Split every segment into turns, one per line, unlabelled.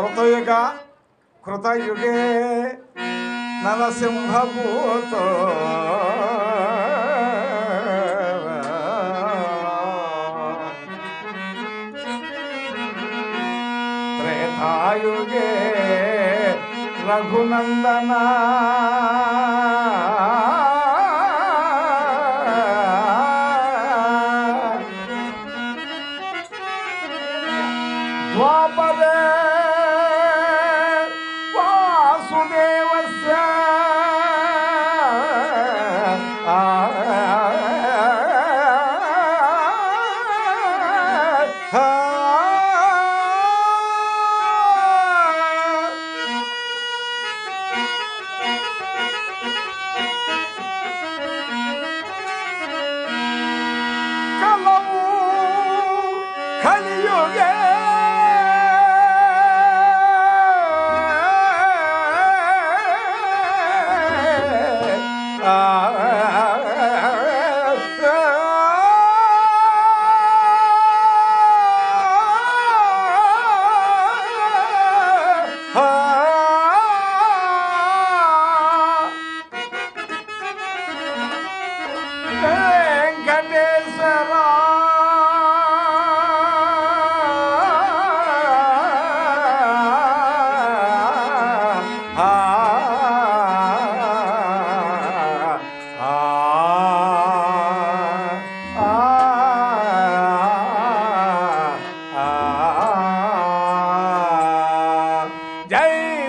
కృతయుగ కృతయుగే నరసింహభూతో త్రేతాయుగే రఘునందన ద్వాపరే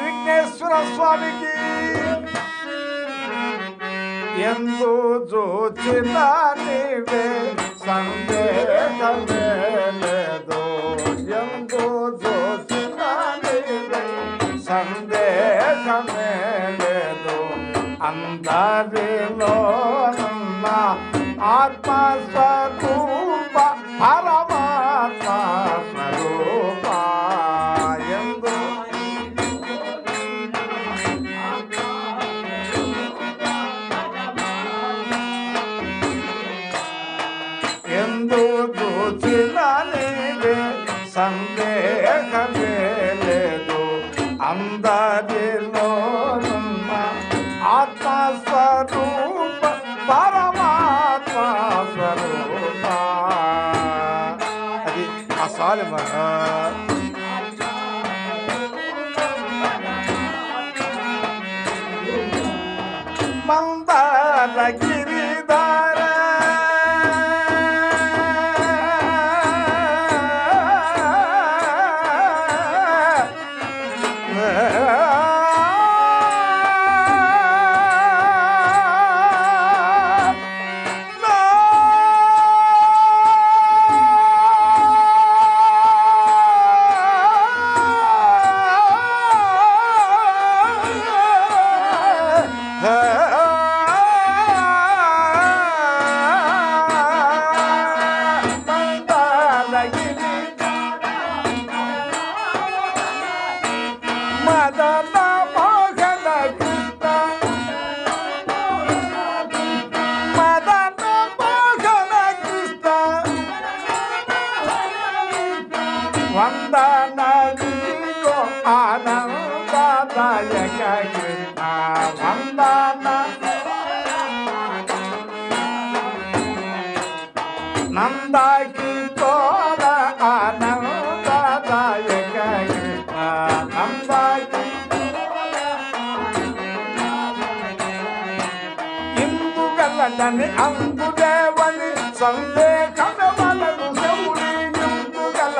విఘ్నేశ్వర స్వామికి. ఎందు చూచిన నీవే సందేహమే లేదు. ఎందు చూచిన నీవే సందేహమే లేదు. ఆత్మస్వరూప పరమాత్మ స్వరూప అది ఆ ವಂದನೋ ಆನಂದದಾಯಕ ವಂದನ ನಂದಾಕಿ ತೋರ ಆನಂದದಾಯಕ ನಂದಾಕಿ ಹಿಂದೂಗಲ್ಲಡನೆ ಅಂಬುದೇವನಿ ಸಂಗ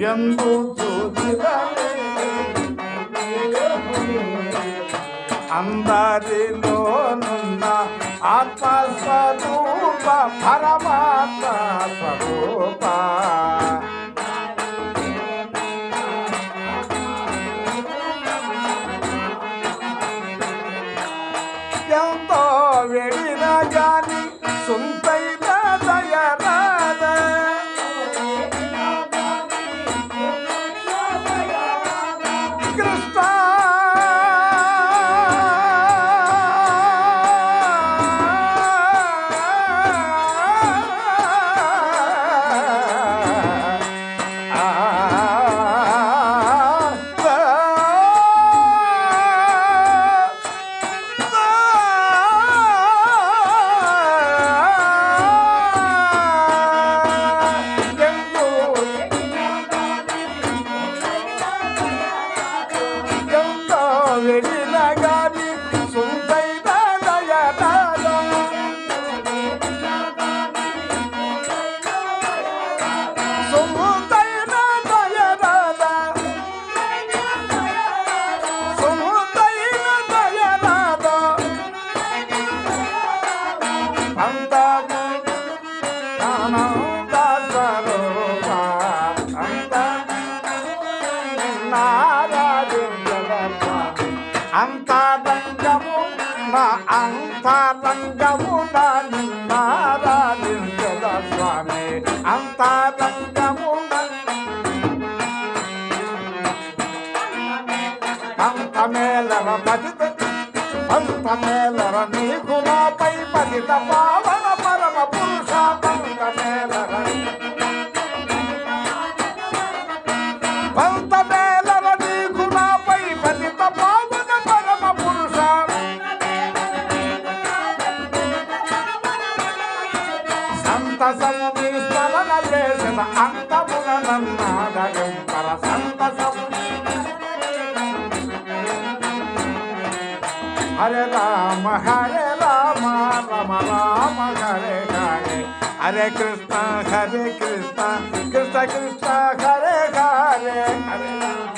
ఎందు చూచిన అందరిలోనున్న ఆత్మస్వరూప పరమాత్మ స్వరూప. அழக నా అంతరంగము నా నారాజించద స్వామి. అంతరంగము అంతమేలర పతిత అంతమేలర నీకు నాపై పతిత పావన సంతసము నీ స్మరణ చేసిన అంతమున నన్నాదరింపర సంత హరే రామ హరే రామ రమ రామ హరే హరే. హరే కృష్ణ హరే కృష్ణ కృష్ణ కృష్ణ హరే హరే. హరే రామ